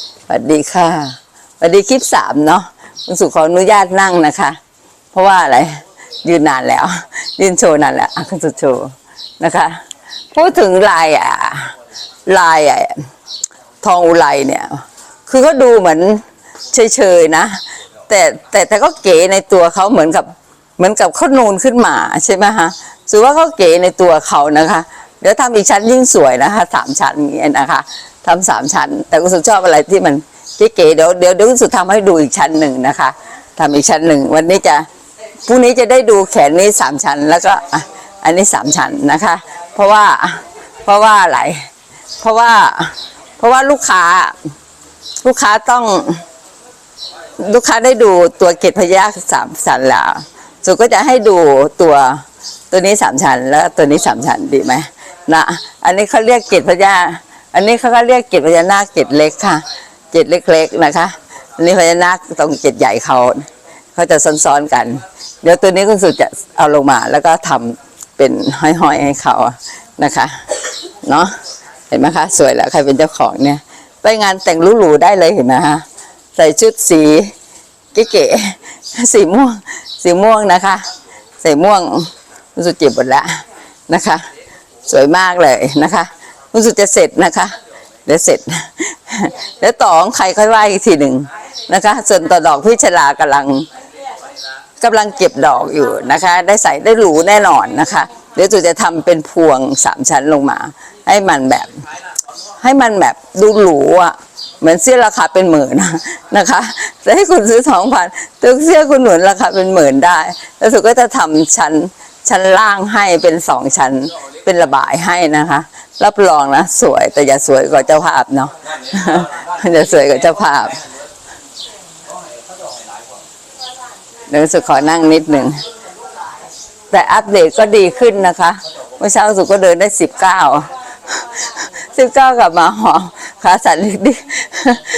สวัสดีค่ะสวัสดีคลิปสามเนาะคุณสุขออนุญาตนั่งนะคะ เพราะว่าอะไรยืนนานแล้ว ยืนโชว์นานแล้วคุณสุโชว์นะคะพูดถึงลายอะลายอะทองอุไรเนี่ย คือเขาดูเหมือนเฉยๆนะแต่แต่แต่ก็เก๋ในตัวเขาเหมือนกับเหมือนกับเขานูนขึ้นมาใช่ไหมฮะถือว่าเขาเก๋ในตัวเขานะคะ เดี๋ยวทำอีกชั้นยิ่งสวยนะคะสามชั้นอย่างเงี้ยนะคะ ทำสามชั้น แต่คุณสุชอบอะไรที่มันเก๋ๆเดี๋ยวเดี๋ยวเดี๋ยวคุณสุทำให้ดูอีกชั้นหนึ่งนะคะทำอีกชั้นหนึ่งวันนี้จะพรุ่งนี้จะได้ดูแขนนี้สามชั้น แล้วก็อันนี้สามชั้นนะคะ เพราะว่าเพราะว่าอะไรเพราะว่าเพราะว่าลูกค้าลูกค้าต้อง ลูกค้าได้ดูตัวเกตพยาสามชั้นแล้วสุก็จะให้ดูตัวตัวนี้สามชั้น แล้วตัวนี้สามชั้นดีไหมนะอันนี้เขาเรียกเกตพยา อันนี้เขาก็เรียกเกตพญานาคเกตเล็กค่ะ เกตเล็กๆนะคะ อันนี้พญานาคตรงเกตใหญ่เขาเขาจะซ้อนๆกัน เดี๋ยวตัวนี้คุณสุจะเอาลงมาแล้วก็ทำเป็นห้อยๆให้เขานะคะเนาะเห็นไหมคะสวยแล้วใครเป็นเจ้าของเนี่ย ไปงานแต่งหรูๆได้เลยเห็นไหมคะใส่ชุดสีเก๋ๆสีม่วงสีม่วงนะคะใสีม่วงคุณสุจิบหมดล้วนะคะ สวยมากเลยนะคะ คุณสุจะเสร็จนะคะ เดี๋ยวเสร็จเดี๋ยวต่อของใครค่อยว่าอีกทีหนึ่งนะคะ ส่วนต่อดอกพี่ชลากำลังกำลังเก็บดอกอยู่นะคะ ได้ใส่ได้หรูแน่นอนนะคะ เดี๋ยวจุจะทำเป็นพวงสามชั้นลงมา ให้มันแบบ ให้มันแบบดูหรูอะเหมือนเสื้อราคาเป็นหมื่นนะนะคะแต่ให้คุณซื้อสองพันตัวเสื้อคุณหนุนราคาเป็นหมื่นได้ แล้วสุก็จะทำชั้นชั้นล่างให้เป็นสองชั้นเป็นระบายให้นะคะ รับรองนะสวยแต่อย่าสวยกว่าเจ้าภาพเนาะอย่าสวยกว่าเจ้าภาพเดี๋ยวสุขอนั่งนิดหนึ่งแต่อัปเดตก็ดีขึ้นนะคะเมื่อเช้าสุก็เดินได้สิบเก้าสิบเก้ากลับมาหอมขาสั่นนิด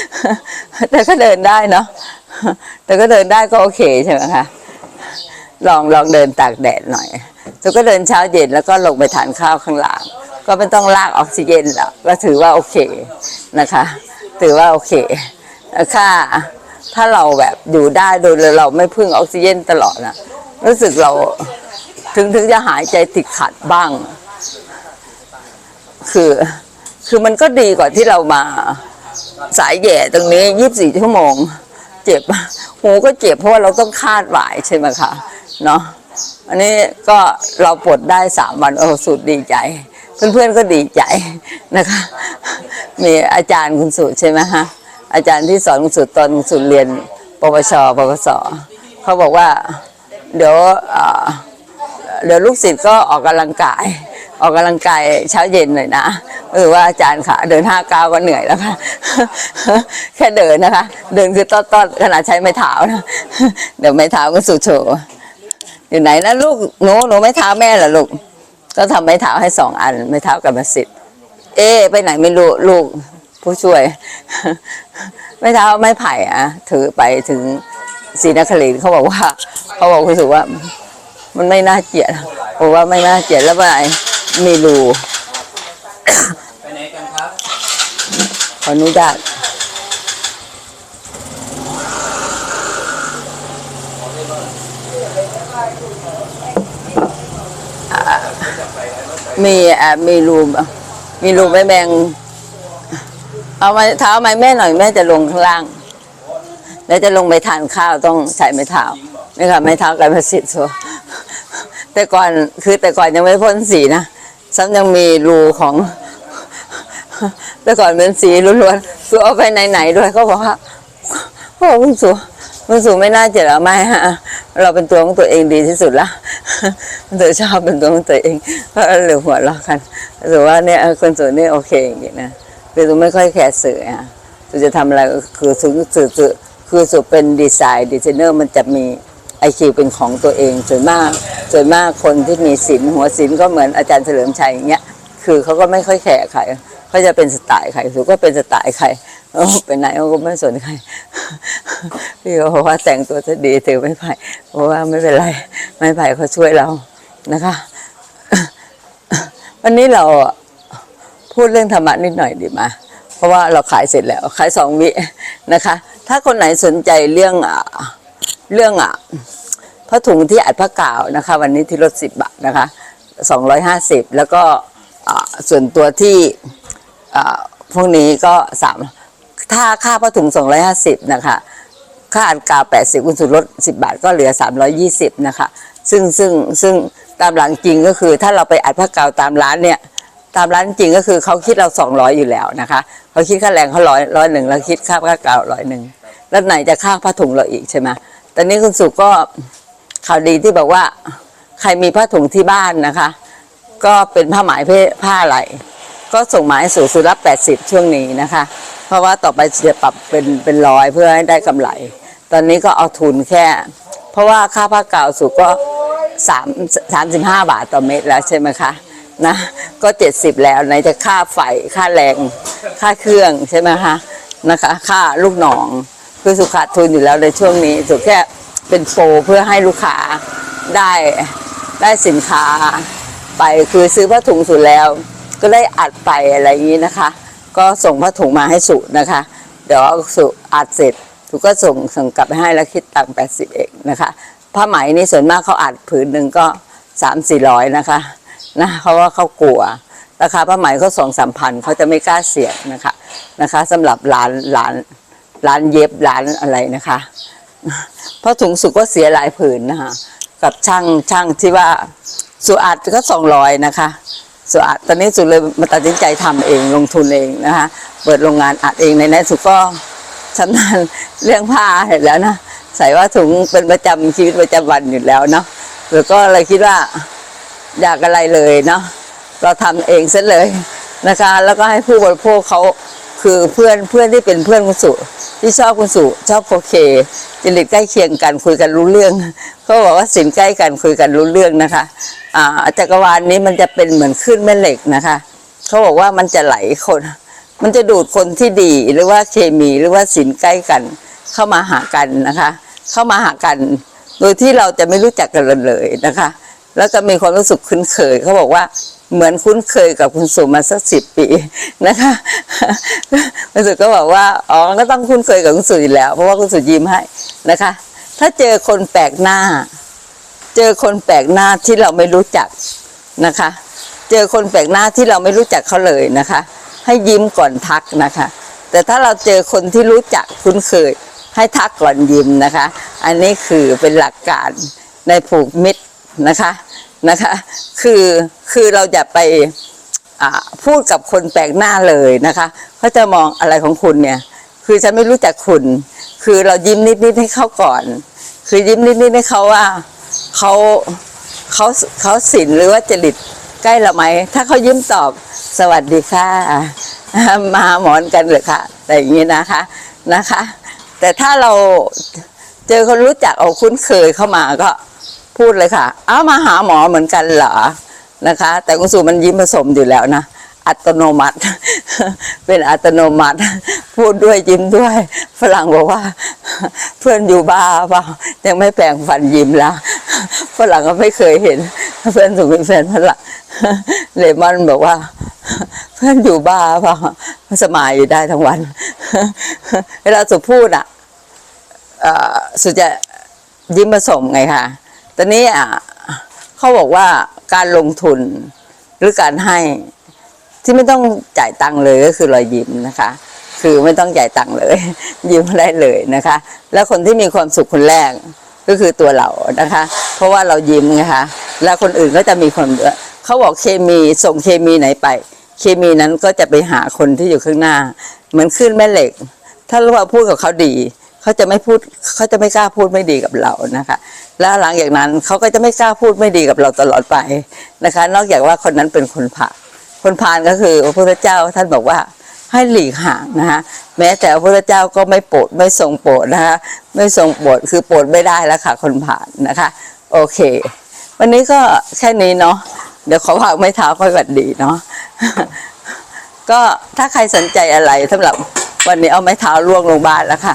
ๆแต่ก็เดินได้เนาะแต่ก็เดินได้ก็โอเคใช่ไหมคะลองลองเดินตากแดดหน่อยสุก็เดินเช้าเย็นแล้วก็ลงไปทานข้าวข้างหล่าง ก็ไม่ต้องลากออกซิเจนแล้วก็ถือว่าโอเคนะคะ ถือว่าโอเคค่าถ้าเราแบบอยู่ได้โดยเราไม่พึ่งออกซิเจนตลอดนะรู้สึกเราถึงถึงจะหายใจติดขัดบ้าง คือคือมันก็ดีกว่าที่เรามาสายแย่ตรงนี้ยี่สิบสี่ชั่วโมง เจ็บหูก็เจ็บเพราะว่าเราต้องคาดหวายใช่ไหมคะเนาะอันนี้ก็เราปลดได้สามวันโอ้สุดดีใจ เพื่อนๆก็ดีใจนะคะ มีอาจารย์คุณสุใช่ไหมฮะอาจารย์ที่สอนคุณสุตอนคุณสุเรียนปวชปวสเขาบอกว่าเดี๋ยวเดี๋ยวลูกศิษย์ก็ออกกำลังกาย ออกกำลังกายเช้าเย็นหน่อยนะหรือว่าอาจารย์ค่ะ เดินห้าก้าวก็เหนื่อยแล้วค่ะ แค่เดินนะคะ เดินคือต้อนๆขนาดใช้ไม้เท้านะเดี๋ยวไม้เท้าก็สุดโฉอยู่ไหนนะลูกหนูหนูไม้เท้าแม่เหรอลูก ก็ทำไม้เท้าให้สองอัน ไม้เท้ากับมาสิทธิ์เอ๊ไปไหนไม่รู้ลูกผู้ช่วย ไม้เท้าไม้ไผ่อะถือไปถึงศรีนครินเขาบอกว่า เขาบอกคุณสุว่า มันไม่น่าเกลียดเพราะว่าไม่น่าเกลียดแล้วว่ามีรูไปไหนกันครับขออนุญาต มีอ่ามีรูมีรูแม่แมงเอาไม้เท้าไม้แม่หน่อยแม่จะลงข้างล่าง แล้วจะลงไปทานข้าวต้องใช้ไม้เท้านี่ค่ะไม้เท้ากับพระสิทธิ์โซแต่ก่อนคือแต่ก่อนยังไม่พ่นสีนะซ้ำยังมีรูของ แต่ก่อนเป็นสีล้วนๆคือเอาไปไหนๆด้วยเขาบอกว่าโอ้คุณสู คุณสูไม่น่าเจ็บหรอไม่ฮะเราเป็นตัวของตัวเองดีที่สุดละเธอชอบเป็นตัวของตัวเองก็เหลือหัวเราะกันถือว่าเนี่ยคนสูนี่โอเคอย่างงี้นะคือสูไม่ค่อยแคร์สื่ออะสูจะทำอะไรคือสูสื่อสื่อคือสูเป็นดีไซน์ดีไซเนอร์มันจะมีไอคิวเป็นของตัวเองส่วนมากส่วนมากคนที่มีศิลหัวศิลก็เหมือนอาจารย์เฉลิมชัยอย่างเงี้ย คือเขาก็ไม่ค่อยแคร์ใครเขาจะเป็นสไตล์ใครสูก็เป็นสไตล์ใครเออไปไหนเขาก็ไม่สนใครพี่ก็บอกว่าแต่งตัวจะดีถือไม่ไผ่เพราะว่าไม่เป็นไร ไม่ไผ่เขาช่วยเรานะคะ วันนี้เราพูดเรื่องธรรมะนิดหน่อยดีไหมราะว่าเราขายเสร็จแล้วขายสองวินะคะ ถ้าคนไหนสนใจเรื่องอะเรื่องอะผ้าถุงที่อัดผ้ากาวนะคะ วันนี้ที่ลดสิบบาทนะคะสองร้อยห้าสิบแล้วก็ ส่วนตัวที่พวกนี้ก็สามถ้าค่าผ้าถุงสองร้อยห้าสิบนะคะค่าอัดกาว80คุณสุดลด10บาทก็เหลือ320นะคะซึ่งซึ่งซึ่งตามหลังจริงก็คือถ้าเราไปอัดผ้ากาวตามร้านเนี่ยตามร้านจริงก็คือเขาคิดเรา200อยู่แล้วนะคะเขาคิดค่าแรงเขาร้อยร้อยหนึ่งแล้วคิดค่าผ้ากาวร้อยหนึ่งแล้วไหนจะค่าผ้าถุงเราอีกใช่ไหมตอนนี้คุณสุก็ข่าวดีที่บอกว่า ใครมีผ้าถุงที่บ้านนะคะ ก็เป็นผ้าไหมผ้าอะไรก็ส่งหมาให้สู่สุรับ80 ช่วงนี้นะคะ เพราะว่าต่อไปจะปรับเป็นเป็นร้อยเพื่อให้ได้กำไร ตอนนี้ก็เอาทุนแค่ เพราะว่าค่าผ้ากาวสุก็สามสามสิบห้าบาทต่อเม็ดแล้วใช่ไหมคะนะก็เจ็ดสิบแล้วไหนจะค่าไฟค่าแรงค่าเครื่องใช่ไหมคะนะคะ ค่าลูกหนองคือสุขาดทุนอยู่แล้วในช่วงนี้สุแค่เป็นโปรเพื่อให้ลูกค้าได้ได้สินค้า ไปคือซื้อผ้าถุงสุดแล้ว ก็ได้อัดไปอะไรอย่างนี้นะคะ ก็ส่งผ้าถุงมาให้สุนะคะ เดี๋ยวสุอัดเสร็จสุก็ส่งส่งกลับไปให้แล้วคิดตังค์แปดสิบเองนะคะผ้าไหมนี่ส่วนมากเขาอัดผืนหนึ่งก็สามสี่ร้อยนะคะนะเพราะว่าเขากลัวราคาผ้าไหมเขาสองสามพันเขาจะไม่กล้าเสี่ยงนะคะนะคะสำหรับร้านร้านร้านเย็บร้านอะไรนะคะ เพราะถุงสุก็เสียหลายผืนนะคะกับช่างช่างที่ว่า สุอัดก็สองร้อยนะคะสุอัดตอนนี้สุเลยมาตัดสินใจทำเองลงทุนเองนะคะ เปิดโรงงานอัดเองในนั้นสุก็ชำนาญเรื่องผ้าเห็นแล้วนะใส่ว่าถุงเป็นประจำชีวิตประจำวันอยู่แล้วเนาะแล้วก็เลยคิดว่าอยากอะไรเลยเนาะเราทำเองเสร็จเลยนะคะ แล้วก็ให้ผู้บริโภคเขา คือเพื่อนเพื่อนที่เป็นเพื่อนคุณสุที่ชอบคุณสุชอบโอเคจริตใกล้เคียงกันคุยกันรู้เรื่องเขาบอกว่าสินใกล้กันคุยกันรู้เรื่องนะคะอ่าจักรวาลนี้มันจะเป็นเหมือนคลื่นแม่เหล็กนะคะเขาบอกว่ามันจะไหลคน มันจะดูดคนที่ดีหรือว่าเคมีหรือว่าสินใกล้กัน เข้ามาหากันนะคะ เข้ามาหากัน โดยที่เราจะไม่รู้จักกันเลยนะคะ แล้วก็มีความรู้สึกคุ้นเคยเขาบอกว่า เหมือนคุ้นเคยกับคุณสุมาสักสิบปีนะคะคุณสุก็บอกว่าอ๋อก็ต้องคุ้นเคยกับคุณสุอยู่แล้ว เพราะว่าคุณสุยิ้มให้นะคะ ถ้าเจอคนแปลกหน้า เจอคนแปลกหน้าที่เราไม่รู้จักนะคะ เจอคนแปลกหน้าที่เราไม่รู้จักเขาเลยนะคะ ให้ยิ้มก่อนทักนะคะ แต่ถ้าเราเจอคนที่รู้จักคุ้นเคย ให้ทักก่อนยิ้มนะคะ อันนี้คือเป็นหลักการในผูกมิตรนะคะ นะคะ คือคือเราจะไปพูดกับคนแปลกหน้าเลยนะคะเขาจะมองอะไรของคุณเนี่ย คือฉันไม่รู้จักคุณ คือเรายิ้มนิดๆให้เขาก่อน คือยิ้มนิดๆให้เขาว่าเขาเขาเขาสินหรือว่าจริตใกล้เราไหม ถ้าเขายิ้มตอบสวัสดีค่ะ มาหมอนกันเลยค่ะแต่อย่างนี้นะคะนะคะ แต่ถ้าเราเจอคนรู้จักเอาคุ้นเคยเข้ามาก็ พูดเลยค่ะ เอ้ามาหาหมอเหมือนกันเหรอนะคะ แต่คุณสูมันยิ้มผสมอยู่แล้วนะอัตโนมัติ เป็นอัตโนมัติ พูดด้วยยิ้มด้วย ฝรั่งบอกว่า เพื่อนอยู่บ้าเปล่ายังไม่แปลงฟันยิ้มล้วฝรั่งก็ไม่เคยเห็น เพื่อนสูงเป็นแฟนฝรั่งเลมอนบอกว่า เพื่อนอยู่บ้าเปล่าสมายอยู่ได้ทั้งวัน เวลาสุพูดอะอ่อสุจะยิ้มผสมไงค่ะ ตอนนี้อะเขาบอกว่าการลงทุนหรือการให้ที่ไม่ต้องจ่ายตังค์เลยก็คือรอยยิ้มนะคะ คือไม่ต้องจ่ายตังค์เลย ยิ้มได้เลยนะคะ แล้วคนที่มีความสุขคนแรกก็คือตัวเรานะคะ เพราะว่าเรายิ้มไงคะ แล้วคนอื่นก็จะมีความเขาบอกเคมีส่งเคมีไหนไป เคมีนั้นก็จะไปหาคนที่อยู่ข้างหน้า เหมือนขึ้นแม่เหล็ก ถ้าเราพูดกับเขาดี เขาจะไม่พูดเขาจะไม่กล้าพูดไม่ดีกับเรานะคะ แล้วหลังจากนั้นเขาก็จะไม่กล้าพูดไม่ดีกับเราตลอดไปนะคะ นอกจากว่าคนนั้นเป็นคนผ่านคนผ่านก็คือพระพุทธเจ้าท่านบอกว่าให้หลีกห่างนะคะแม้แต่พระพุทธเจ้าก็ไม่โปรดไม่ทรงโปรดนะคะไม่ทรงโปรดคือโปรดไม่ได้แล้วค่ะ คนผ่านนะคะ โอเค วันนี้ก็แค่นี้เนาะเดี๋ยวขอฝากไม้เท้าค่อยหวัดดีเนาะก็ถ้าใครสนใจอะไรสำหรับวันนี้เอาไม้เท้าล่วงลงบ้านแล้วค่ะ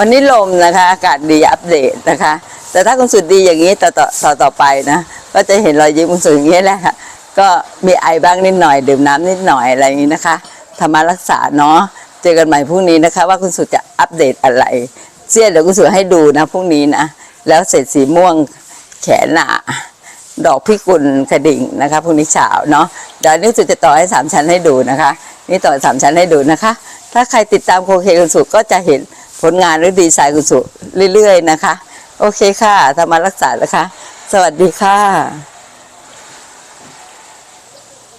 วันนี้ลมนะคะ อากาศดีอัปเดตนะคะ แต่ถ้าคุณสุดดีอย่างนี้ต่อต่อต่อต่อไปนะ ก็จะเห็นรอยยิ้มคุณสุดอย่างนี้แหละค่ะ ก็มีไอบ้างนิดหน่อย ดื่มน้ำนิดหน่อยอะไรอย่างนี้นะคะธรรมารักษาเนาะเจอกันใหม่พรุ่งนี้นะคะ ว่าคุณสุดจะอัปเดตอะไรเสี้ยเดี๋ยวคุณสุดให้ดูนะพรุ่งนี้นะแล้วเสร็จสีม่วงแขนหนาดอกพิกุลกระดิ่งนะคะพรุ่งนี้เช้าเนาะเดี๋ยวนี้สุดจะต่อให้สามชั้นให้ดูนะคะ นี่ต่อสามชั้นให้ดูนะคะ ถ้าใครติดตามโคเคคุณสุดก็จะเห็น ผลงานหรือดีไซน์คุณสุเรื่อยๆนะคะ โอเคค่ะธรรมารักษานะคะ สวัสดีค่ะ